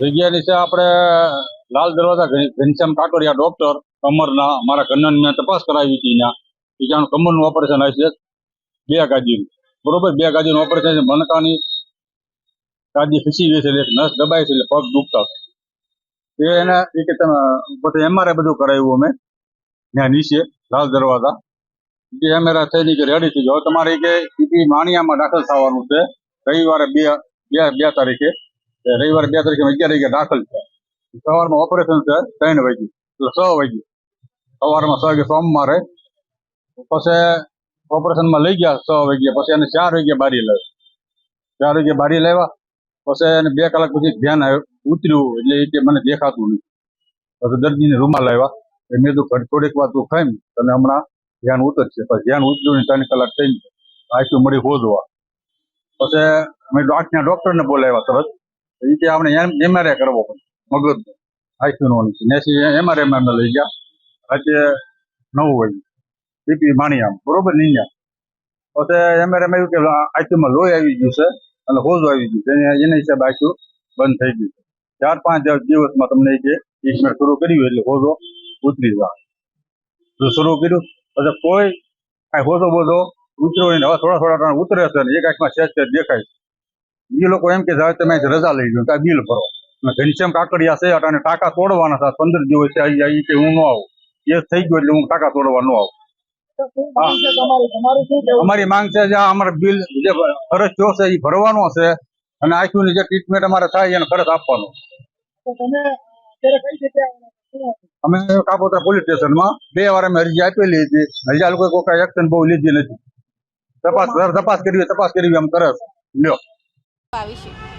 જગ્યાની છે આપણે લાલ દરવાજા, ઘન- ઘનશ્યામ કાકડિયા ડોક્ટર કમરના મારા કન્નન મેં તપાસ કરાવી હતી ત્યાં. બીજાનું કમરનું ઓપરેશન હશે બે ગાદીનું બરોબર? બે ગાદીનું ઓપરેશન છે. મનકાની ગાદી ખસી ગઈ છે એટલે નસ દબાય છે એટલે પગ દુખતા. એ એને એ કે તમે એમઆરઆઈ બધું કરાવ્યું અમે. ત્યાં નીચે, લાલ દરવાજા. જે એમઆરઆઈ થઈને કે રેડી થઈ ગયો તમારે કે સીટી માણિયામાં દાખલ થવાનું છે. રવિવારે બે બે બે તારીખે. રવિવારે બે તારીખે અગિયાર વાગે દાખલ છે સવારમાં ઓપરેશન છે, ત્રણ વાગે. એટલે છ વાગે. સવારમાં છ વાગે સોમવારે. પછી ઓપરેશનમાં લઈ ગયા છ વાગે પછી એને ચાર વાગે બારી લાવ્યો ચાર વાગે બારી લાવ્યા. પછી એને બે કલાક પછી ધ્યાન આવ્યું ઉતર્યું. એટલે એ કે મને દેખાતું નહીં પછી દર્દીને રૂમમાં લાવ્યા. મેં તો થોડીક વાર તું ખાઈ તને હમણાં ધ્યાન ઉતરશે પછી ધ્યાન ઉતર્યું ને ત્રણ કલાક થઈ આઈસ્યુ મળી હોદવા. પછી અમે આંખના ડોક્ટરને બોલાવ્યા તરત. એ કે આપણે એમઆરઆઈ કરવો પડે, મગજ. આઈક્યુનોની નેસી એમઆરએ માં લઈ ગયા. આજે નવ વાગ્યું. બીપી માણિયામ. બરોબર નહીં ગયા તો એમઆરએ માં એવું કે આઈક્યુમાં લોહી આવી ગયું છે, અને હોજ આવી ગયું છે. એને- હિસાબે આઈક્યુ બંધ થઈ ગયું છે. ચાર, પાંચ દિવસમાં તમને કે ટ્રીટમેન્ટ શરૂ કર્યું એટલે હોજો ઉતરી જાય. શરૂ કર્યું. પછી કોઈ કાંઈ હોજો બોજો ઉતર્યો હવે થોડા થોડા ઉતરે છે ને એક આંખમાં સેજ દેખાય છે. એ લોકો એમ કે હવે તમે રજા લઈ લો કાંઈ બિલ ભરો ઘનશ્યામ કાકડિયા છે અને ટાંકા તોડવાના હતા પંદર દિવસ અહીં કે હું ન આવું. એ થઈ ગયો એટલે હું ટાંકા તોડવા ન આવું. અમારી માંગ છે જે અમારે બિલ જે ખર્ચ થયો છે એ ભરવાનો છે અને આઈક્યુની જે ટ્રીટમેન્ટ અમારે થાય એને ખર્ચ આપવાનો. અમે કાપોત્રા પોલીસ સ્ટેશનમાં બે વાર અમે અરજી આપેલી હતી. હજી આ લોકોએ કોઈ એક્શન બહુ લીધી નથી. તપાસ તપાસ કરવી તપાસ કરવી એમ કરે લ્યો. આવી છે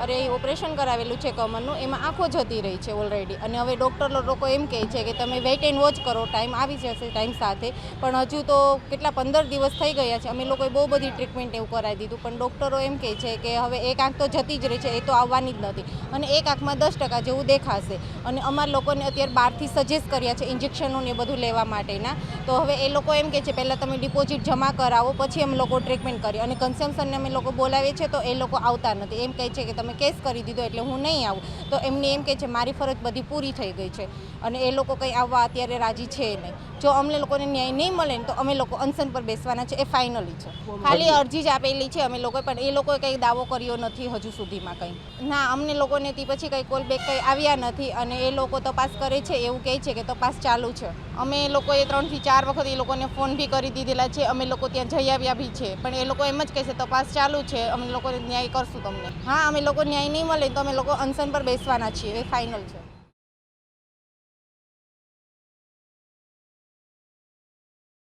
અરે, એ ઓપરેશન કરાવેલું છે કમરનું એમાં આંખો જતી રહી છે ઓલરેડી અને હવે ડૉક્ટર લોકો એમ કહે છે કે તમે વેઇટ એન્ડ વોચ કરો. ટાઈમ આવી જશે ટાઈમ સાથે. પણ હજુ તો કેટલા પંદર દિવસ થઈ ગયા છે. અમે લોકોએ બહુ બધી ટ્રીટમેન્ટ એવું કરાવી દીધું. પણ ડૉક્ટરો એમ કહે છે કે હવે એક આંખ તો જતી જ રહી છે. એ તો આવવાની જ નથી. અને એક આંખમાં દસ ટકા જેવું દેખાશે. અને અમારા લોકોને અત્યારે બહારથી સજેસ્ટ કર્યા છે ઇન્જેક્શનો ને બધું લેવા માટેના. તો હવે એ લોકો એમ કહે છે, પહેલાં તમે ડિપોઝિટ જમા કરાવો, પછી અમે લોકો ટ્રીટમેન્ટ કરીએ. અને કન્સમ્પશનને અમે લોકો બોલાવીએ છીએ, તો એ લોકો આવતા નથી. એમ કહે છે કે તમે કેસ કરી દીધો એટલે હું નહીં આવું. તો એમને એમ કહે છે, મારી ફરજ બધી પૂરી થઈ ગઈ છે. અને એ લોકો કંઈ આવવા અત્યારે રાજી છે નહીં. જો અમને લોકોને ન્યાય નહીં મળે ને તો અમે લોકો અનશન પર બેસવાના છે એ ફાઇનલી છે. ખાલી અરજી જ આપેલી છે અમે લોકોએ પણ એ લોકોએ કંઈ દાવો કર્યો નથી હજુ સુધીમાં કંઈ. ના અમને લોકોને તે પછી કંઈ કોલ બેક કંઈ આવ્યા નથી અને એ લોકો તપાસ કરે છે એવું કહે છે કે તપાસ ચાલુ છે. અમે એ લોકોએ ત્રણથી ચાર વખત એ લોકોને ફોન બી કરી દીધેલા છે અમે લોકો ત્યાં જઈ આવ્યા બી છે પણ એ લોકો એમ જ કહે છે તપાસ ચાલુ છે અમે લોકોને ન્યાય કરશું તમને. હા અમે લોકો ન્યાય નહીં મળે તો અમે લોકો અનશન પર બેસવાના છીએ એ ફાઇનલ છે.